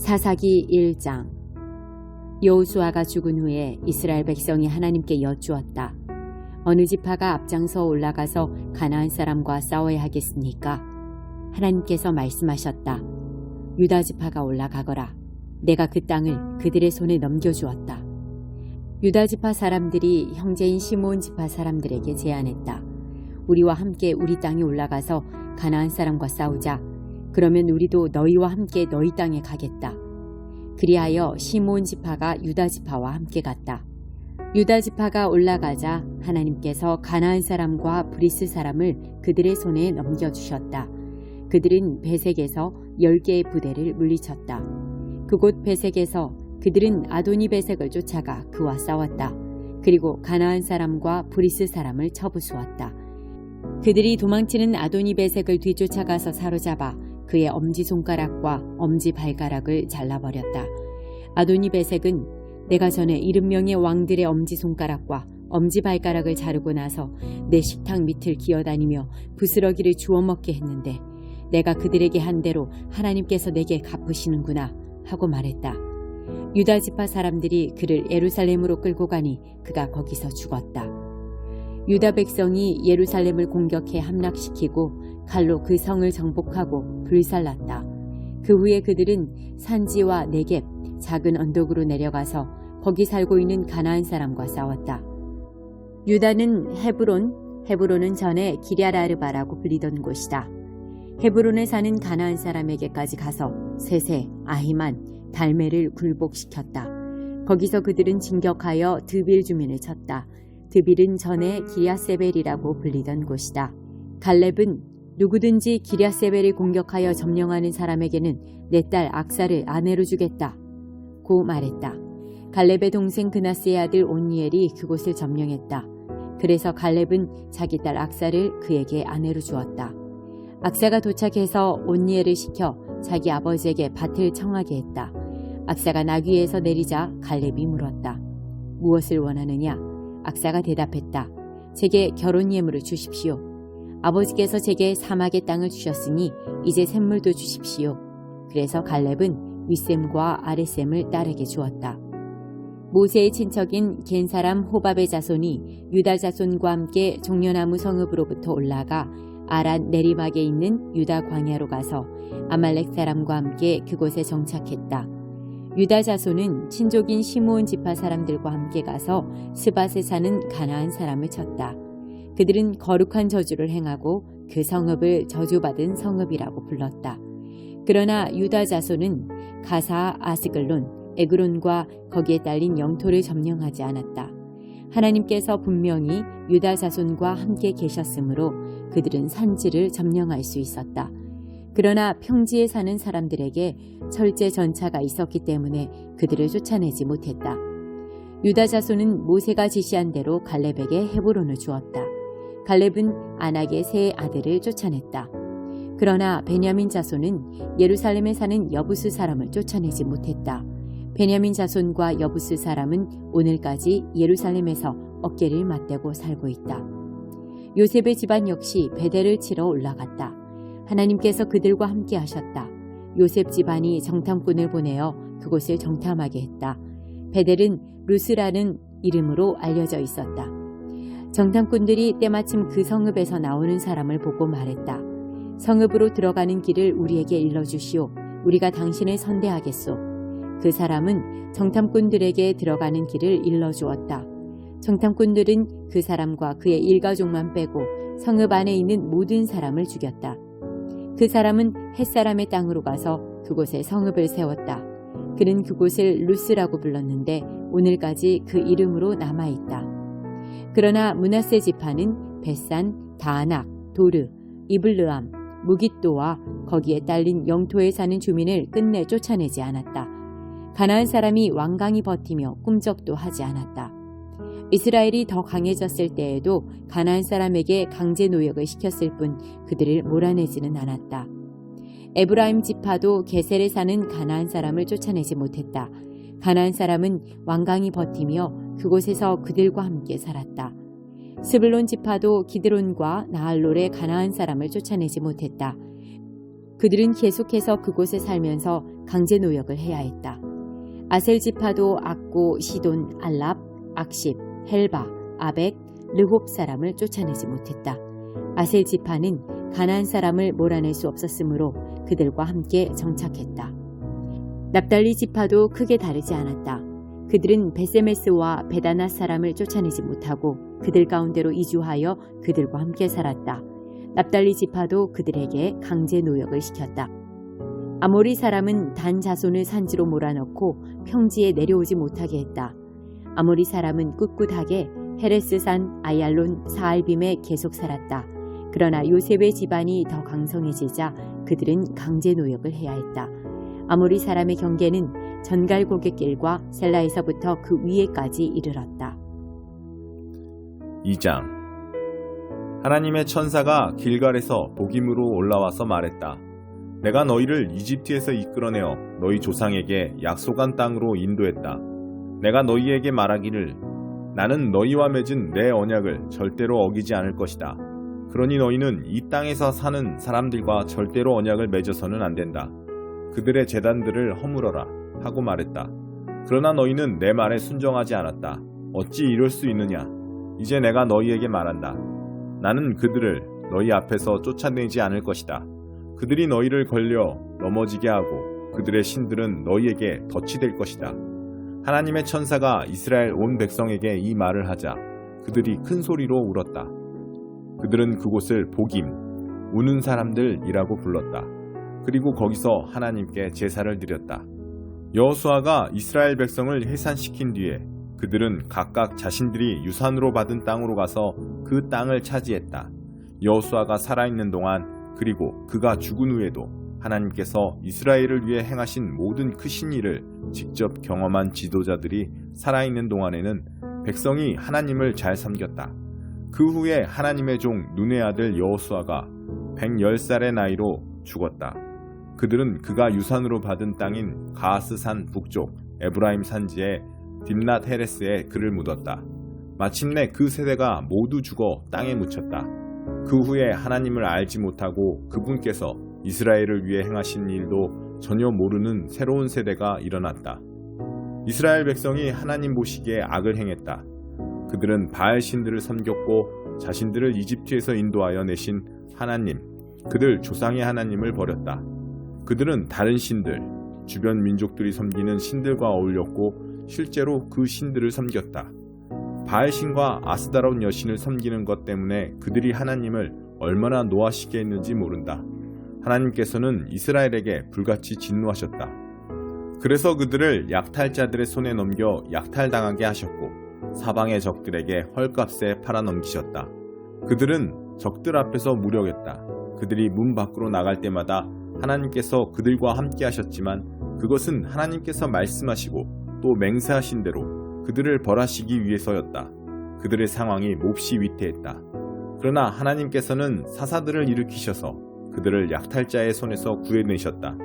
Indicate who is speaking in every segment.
Speaker 1: 사사기 1장 여호수아가 죽은 후에 이스라엘 백성이 하나님께 여쭈었다. 어느 지파가 앞장서 올라가서 가나안 사람과 싸워야 하겠습니까? 하나님께서 말씀하셨다. 유다 지파가 올라가거라. 내가 그 땅을 그들의 손에 넘겨주었다. 유다 지파 사람들이 형제인 시므온 지파 사람들에게 제안했다. 우리와 함께 우리 땅에 올라가서 가나안 사람과 싸우자. 그러면 우리도 너희와 함께 너희 땅에 가겠다. 그리하여 시므온 지파가 유다 지파와 함께 갔다. 유다 지파가 올라가자 하나님께서 가나안 사람과 브리스 사람을 그들의 손에 넘겨 주셨다. 그들은 베색에서 열 개의 부대를 물리쳤다. 그곳 베색에서 그들은 아도니 베색을 쫓아가 그와 싸웠다. 그리고 가나안 사람과 브리스 사람을 쳐부수었다. 그들이 도망치는 아도니 베색을 뒤쫓아가서 사로잡아 그의 엄지손가락과 엄지발가락을 잘라버렸다. 아도니 베색은 내가 전에 일흔 명의 왕들의 엄지손가락과 엄지발가락을 자르고 나서 내 식탁 밑을 기어다니며 부스러기를 주워 먹게 했는데 내가 그들에게 한 대로 하나님께서 내게 갚으시는구나 하고 말했다. 유다 지파 사람들이 그를 예루살렘으로 끌고 가니 그가 거기서 죽었다. 유다 백성이 예루살렘을 공격해 함락시키고 칼로 그 성을 정복하고 불살랐다. 그 후에 그들은 산지와 네겝 작은 언덕으로 내려가서 거기 살고 있는 가나안 사람과 싸웠다. 유다는 헤브론, 헤브론은 전에 기랴라르바라고 불리던 곳이다. 헤브론에 사는 가나안 사람에게까지 가서 세세, 아히만, 달메를 굴복시켰다. 거기서 그들은 진격하여 드빌 주민을 쳤다. 드빌은 전에 기랴세벨이라고 불리던 곳이다. 갈렙은 누구든지 기랴세벨을 공격하여 점령하는 사람에게는 내 딸 악사를 아내로 주겠다. 고 말했다. 갈렙의 동생 그나스의 아들 온니엘이 그곳을 점령했다. 그래서 갈렙은 자기 딸 악사를 그에게 아내로 주었다. 악사가 도착해서 온니엘을 시켜 자기 아버지에게 밭을 청하게 했다. 악사가 나귀에서 내리자 갈렙이 물었다. 무엇을 원하느냐? 악사가 대답했다. 제게 결혼 예물을 주십시오. 아버지께서 제게 사막의 땅을 주셨으니 이제 샘물도 주십시오. 그래서 갈렙은 윗샘과 아랫샘을 딸에게 주었다. 모세의 친척인 겐 사람 호밥의 자손이 유다 자손과 함께 종려나무 성읍으로부터 올라가 아란 내리막에 있는 유다 광야로 가서 아말렉 사람과 함께 그곳에 정착했다. 유다 자손은 친족인 시므온 지파 사람들과 함께 가서 스밧에 사는 가나안 사람을 쳤다. 그들은 거룩한 저주를 행하고 그 성읍을 저주받은 성읍이라고 불렀다. 그러나 유다 자손은 가사 아스글론, 에그론과 거기에 딸린 영토를 점령하지 않았다. 하나님께서 분명히 유다 자손과 함께 계셨으므로 그들은 산지를 점령할 수 있었다. 그러나 평지에 사는 사람들에게 철제 전차가 있었기 때문에 그들을 쫓아내지 못했다. 유다 자손은 모세가 지시한 대로 갈렙에게 헤브론을 주었다. 갈렙은 아낙의 세 아들을 쫓아냈다. 그러나 베냐민 자손은 예루살렘에 사는 여부스 사람을 쫓아내지 못했다. 베냐민 자손과 여부스 사람은 오늘까지 예루살렘에서 어깨를 맞대고 살고 있다. 요셉의 집안 역시 베델을 치러 올라갔다. 하나님께서 그들과 함께 하셨다. 요셉 집안이 정탐꾼을 보내어 그곳을 정탐하게 했다. 베델은 루스라는 이름으로 알려져 있었다. 정탐꾼들이 때마침 그 성읍에서 나오는 사람을 보고 말했다. 성읍으로 들어가는 길을 우리에게 일러주시오. 우리가 당신을 선대하겠소. 그 사람은 정탐꾼들에게 들어가는 길을 일러주었다. 정탐꾼들은 그 사람과 그의 일가족만 빼고 성읍 안에 있는 모든 사람을 죽였다. 그 사람은 햇사람의 땅으로 가서 그곳에 성읍을 세웠다. 그는 그곳을 루스라고 불렀는데 오늘까지 그 이름으로 남아있다. 그러나 문하세 지파는 벳산, 다낙, 도르, 이블르암, 무깃도와 거기에 딸린 영토에 사는 주민을 끝내 쫓아내지 않았다. 가나안 사람이 완강히 버티며 꿈쩍도 하지 않았다. 이스라엘이 더 강해졌을 때에도 가나안 사람에게 강제 노역을 시켰을 뿐 그들을 몰아내지는 않았다. 에브라임 지파도 게셀에 사는 가나안 사람을 쫓아내지 못했다. 가나안 사람은 완강히 버티며 그곳에서 그들과 함께 살았다. 스불론 지파도 기드론과 나할롤의 가나안 사람을 쫓아내지 못했다. 그들은 계속해서 그곳에 살면서 강제 노역을 해야 했다. 아셀 지파도 악고, 시돈, 알랍, 악십, 헬바, 아벡, 르홉 사람을 쫓아내지 못했다. 아셀 지파는 가나안 사람을 몰아낼 수 없었으므로 그들과 함께 정착했다. 납달리 지파도 크게 다르지 않았다. 그들은 베세메스와 베다나 사람을 쫓아내지 못하고 그들 가운데로 이주하여 그들과 함께 살았다. 납달리 지파도 그들에게 강제 노역을 시켰다. 아모리 사람은 단 자손을 산지로 몰아넣고 평지에 내려오지 못하게 했다. 아모리 사람은 꿋꿋하게 헤레스산 아얄론 사알빔에 계속 살았다. 그러나 요셉의 집안이 더 강성해지자 그들은 강제 노역을 해야 했다. 아모리 사람의 경계는 전갈 고갯길과 셀라에서부터 그 위에까지 이르렀다.
Speaker 2: 2장 하나님의 천사가 길갈에서 복임으로 올라와서 말했다. 내가 너희를 이집트에서 이끌어내어 너희 조상에게 약속한 땅으로 인도했다. 내가 너희에게 말하기를 나는 너희와 맺은 내 언약을 절대로 어기지 않을 것이다. 그러니 너희는 이 땅에서 사는 사람들과 절대로 언약을 맺어서는 안 된다. 그들의 재단들을 허물어라 하고 말했다. 그러나 너희는 내 말에 순종하지 않았다. 어찌 이럴 수 있느냐? 이제 내가 너희에게 말한다. 나는 그들을 너희 앞에서 쫓아내지 않을 것이다. 그들이 너희를 걸려 넘어지게 하고 그들의 신들은 너희에게 덫이 될 것이다. 하나님의 천사가 이스라엘 온 백성에게 이 말을 하자 그들이 큰 소리로 울었다. 그들은 그곳을 복임, 우는 사람들이라고 불렀다. 그리고 거기서 하나님께 제사를 드렸다. 여호수아가 이스라엘 백성을 해산시킨 뒤에 그들은 각각 자신들이 유산으로 받은 땅으로 가서 그 땅을 차지했다. 여호수아가 살아있는 동안 그리고 그가 죽은 후에도 하나님께서 이스라엘을 위해 행하신 모든 크신 일을 직접 경험한 지도자들이 살아있는 동안에는 백성이 하나님을 잘 섬겼다. 그 후에 하나님의 종 눈의 아들 여호수아가 110살의 나이로 죽었다. 그들은 그가 유산으로 받은 땅인 가스산 북쪽 에브라임 산지에 딥낫 헤레스에 그를 묻었다. 마침내 그 세대가 모두 죽어 땅에 묻혔다. 그 후에 하나님을 알지 못하고 그분께서 이스라엘을 위해 행하신 일도 전혀 모르는 새로운 세대가 일어났다. 이스라엘 백성이 하나님 보시기에 악을 행했다. 그들은 바알 신들을 섬겼고 자신들을 이집트에서 인도하여 내신 하나님, 그들 조상의 하나님을 버렸다. 그들은 다른 신들, 주변 민족들이 섬기는 신들과 어울렸고 실제로 그 신들을 섬겼다. 바알 신과 아스다로운 여신을 섬기는 것 때문에 그들이 하나님을 얼마나 노하시게 했는지 모른다. 하나님께서는 이스라엘에게 불같이 진노하셨다. 그래서 그들을 약탈자들의 손에 넘겨 약탈당하게 하셨고 사방의 적들에게 헐값에 팔아넘기셨다. 그들은 적들 앞에서 무력했다. 그들이 문 밖으로 나갈 때마다 하나님께서 그들과 함께 하셨지만 그것은 하나님께서 말씀하시고 또 맹세하신 대로 그들을 벌하시기 위해서였다. 그들의 상황이 몹시 위태했다. 그러나 하나님께서는 사사들을 일으키셔서 그들을 약탈자의 손에서 구해내셨다.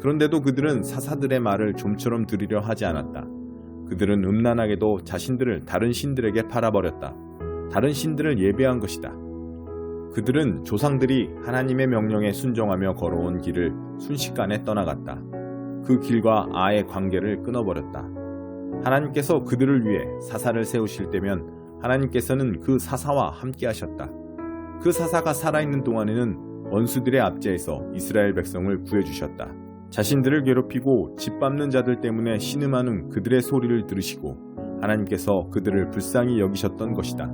Speaker 2: 그런데도 그들은 사사들의 말을 좀처럼 들으려 하지 않았다. 그들은 음란하게도 자신들을 다른 신들에게 팔아버렸다. 다른 신들을 예배한 것이다. 그들은 조상들이 하나님의 명령에 순종하며 걸어온 길을 순식간에 떠나갔다. 그 길과 아의 관계를 끊어버렸다. 하나님께서 그들을 위해 사사를 세우실 때면 하나님께서는 그 사사와 함께 하셨다. 그 사사가 살아있는 동안에는 원수들의 압제에서 이스라엘 백성을 구해주셨다. 자신들을 괴롭히고 짓밟는 자들 때문에 신음하는 그들의 소리를 들으시고 하나님께서 그들을 불쌍히 여기셨던 것이다.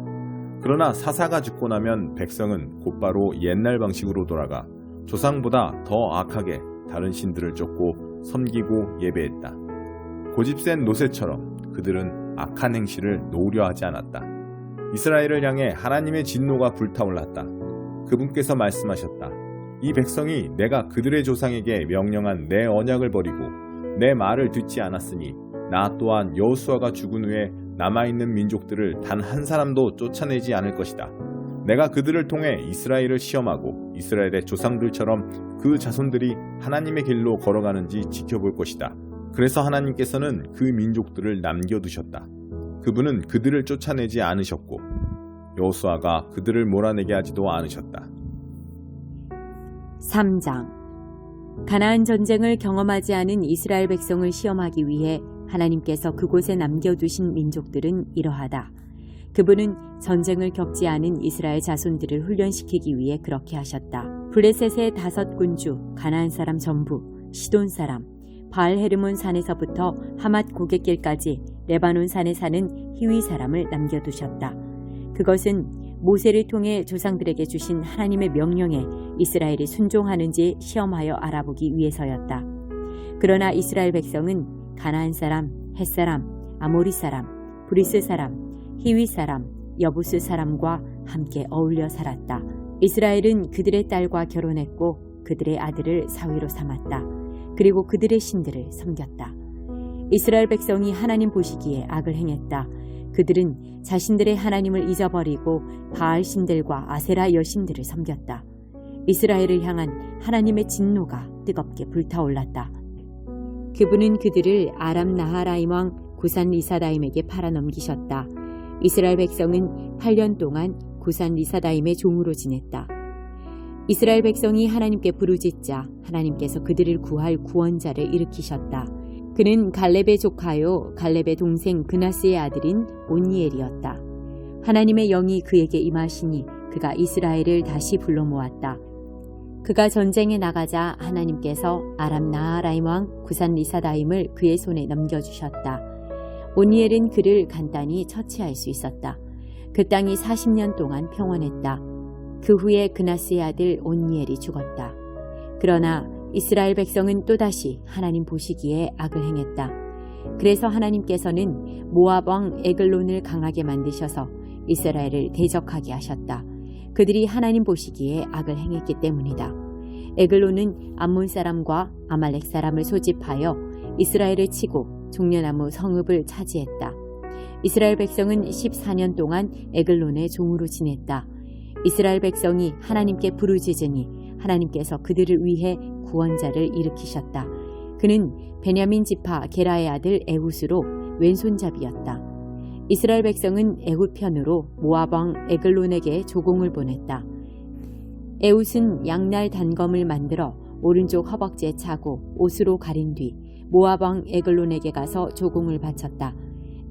Speaker 2: 그러나 사사가 죽고 나면 백성은 곧바로 옛날 방식으로 돌아가 조상보다 더 악하게 다른 신들을 쫓고 섬기고 예배했다. 고집센 노새처럼 그들은 악한 행실을 놓으려 하지 않았다. 이스라엘을 향해 하나님의 진노가 불타올랐다. 그분께서 말씀하셨다. 이 백성이 내가 그들의 조상에게 명령한 내 언약을 버리고 내 말을 듣지 않았으니 나 또한 여호수아가 죽은 후에 남아있는 민족들을 단 한 사람도 쫓아내지 않을 것이다. 내가 그들을 통해 이스라엘을 시험하고 이스라엘의 조상들처럼 그 자손들이 하나님의 길로 걸어가는지 지켜볼 것이다. 그래서 하나님께서는 그 민족들을 남겨두셨다. 그분은 그들을 쫓아내지 않으셨고 여호수아가 그들을 몰아내게 하지도 않으셨다.
Speaker 1: 3장 가나안 전쟁을 경험하지 않은 이스라엘 백성을 시험하기 위해 하나님께서 그곳에 남겨두신 민족들은 이러하다. 그분은 전쟁을 겪지 않은 이스라엘 자손들을 훈련시키기 위해 그렇게 하셨다. 블레셋의 다섯 군주, 가나안 사람 전부, 시돈 사람, 바알 헤르몬 산에서부터 하맛 고갯길까지 레바논 산에 사는 히위 사람을 남겨두셨다. 그것은 모세를 통해 조상들에게 주신 하나님의 명령에 이스라엘이 순종하는지 시험하여 알아보기 위해서였다. 그러나 이스라엘 백성은 가나안 사람, 헷 사람, 아모리 사람, 브리스 사람, 히위 사람, 여부스 사람과 함께 어울려 살았다. 이스라엘은 그들의 딸과 결혼했고 그들의 아들을 사위로 삼았다. 그리고 그들의 신들을 섬겼다. 이스라엘 백성이 하나님 보시기에 악을 행했다. 그들은 자신들의 하나님을 잊어버리고 바알 신들과 아세라 여신들을 섬겼다. 이스라엘을 향한 하나님의 진노가 뜨겁게 불타올랐다. 그분은 그들을 아람 나하라임 왕 구산 리사다임에게 팔아넘기셨다. 이스라엘 백성은 8년 동안 구산 리사다임의 종으로 지냈다. 이스라엘 백성이 하나님께 부르짖자 하나님께서 그들을 구할 구원자를 일으키셨다. 그는 갈렙의 조카요 갈렙의 동생 그나스의 아들인 온니엘이었다. 하나님의 영이 그에게 임하시니 그가 이스라엘을 다시 불러 모았다. 그가 전쟁에 나가자 하나님께서 아람 나하라임 왕 구산 리사다임을 그의 손에 넘겨주셨다. 온니엘은 그를 간단히 처치할 수 있었다. 그 땅이 40년 동안 평온했다. 그 후에 그나스의 아들 온니엘이 죽었다. 그러나 이스라엘 백성은 또다시 하나님 보시기에 악을 행했다. 그래서 하나님께서는 모압 왕 에글론을 강하게 만드셔서 이스라엘을 대적하게 하셨다. 그들이 하나님 보시기에 악을 행했기 때문이다. 에글론은 암몬 사람과 아말렉 사람을 소집하여 이스라엘을 치고 종려나무 성읍을 차지했다. 이스라엘 백성은 14년 동안 에글론의 종으로 지냈다. 이스라엘 백성이 하나님께 부르짖으니 하나님께서 그들을 위해 구원자를 일으키셨다. 그는 베냐민 지파 게라의 아들 에훗으로 왼손잡이였다. 이스라엘 백성은 에훗 편으로 모압 왕 에글론에게 조공을 보냈다. 에훗은 양날 단검을 만들어 오른쪽 허벅지에 차고 옷으로 가린 뒤 모압 왕 에글론에게 가서 조공을 바쳤다.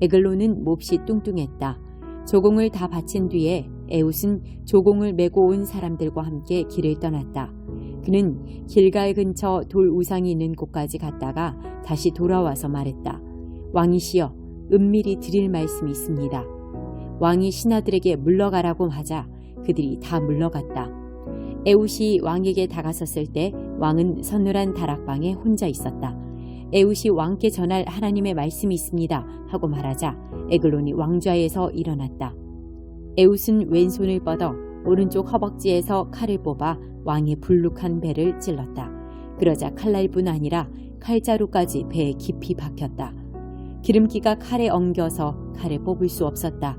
Speaker 1: 에글론은 몹시 뚱뚱했다. 조공을 다 바친 뒤에 에훗은 조공을 메고 온 사람들과 함께 길을 떠났다. 그는 길갈 근처 돌 우상이 있는 곳까지 갔다가 다시 돌아와서 말했다. 왕이시여, 은밀히 드릴 말씀이 있습니다. 왕이 신하들에게 물러가라고 하자 그들이 다 물러갔다. 에웃이 왕에게 다가섰을 때 왕은 서늘한 다락방에 혼자 있었다. 에웃이 왕께 전할 하나님의 말씀이 있습니다 하고 말하자 에글론이 왕좌에서 일어났다. 에웃은 왼손을 뻗어 오른쪽 허벅지에서 칼을 뽑아 왕의 불룩한 배를 찔렀다. 그러자 칼날뿐 아니라 칼자루까지 배에 깊이 박혔다. 기름기가 칼에 엉겨서 칼을 뽑을 수 없었다.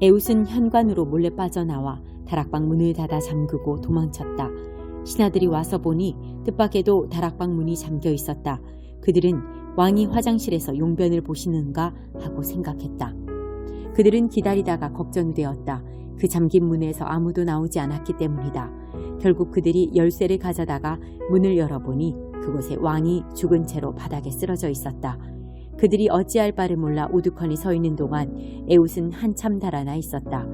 Speaker 1: 에웃은 현관으로 몰래 빠져나와 다락방 문을 닫아 잠그고 도망쳤다. 신하들이 와서 보니 뜻밖에도 다락방 문이 잠겨 있었다. 그들은 왕이 화장실에서 용변을 보시는가 하고 생각했다. 그들은 기다리다가 걱정이 되었다. 그 잠긴 문에서 아무도 나오지 않았기 때문이다. 결국 그들이 열쇠를 가져다가 문을 열어보니 그곳에 왕이 죽은 채로 바닥에 쓰러져 있었다. 그들이 어찌할 바를 몰라 우두커니 서 있는 동안 에웃은 한참 달아나 있었다.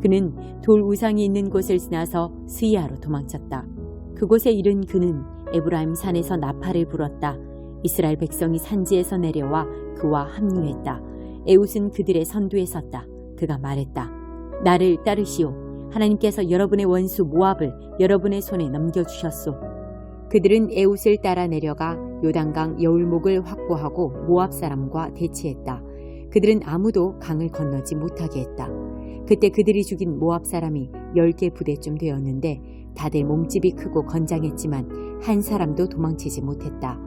Speaker 1: 그는 돌 우상이 있는 곳을 지나서 스이아로 도망쳤다. 그곳에 이른 그는 에브라임 산에서 나팔을 불었다. 이스라엘 백성이 산지에서 내려와 그와 합류했다. 에웃은 그들의 선두에 섰다. 그가 말했다. 나를 따르시오. 하나님께서 여러분의 원수 모압을 여러분의 손에 넘겨주셨소. 그들은 에웃을 따라 내려가 요단강 여울목을 확보하고 모압 사람과 대치했다. 그들은 아무도 강을 건너지 못하게 했다. 그때 그들이 죽인 모압 사람이 10개 부대쯤 되었는데 다들 몸집이 크고 건장했지만 한 사람도 도망치지 못했다.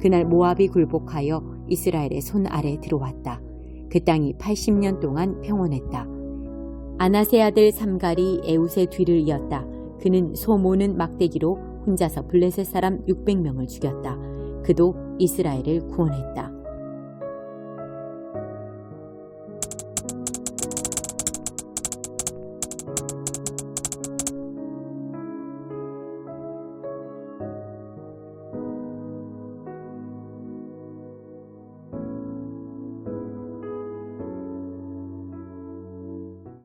Speaker 1: 그날 모압이 굴복하여 이스라엘의 손 아래 들어왔다. 그 땅이 80년 동안 평온했다. 아나세 아들 삼갈이 에웃의 뒤를 이었다. 그는 소 모는 막대기로 혼자서 블레셋 사람 600명을 죽였다. 그도 이스라엘을 구원했다.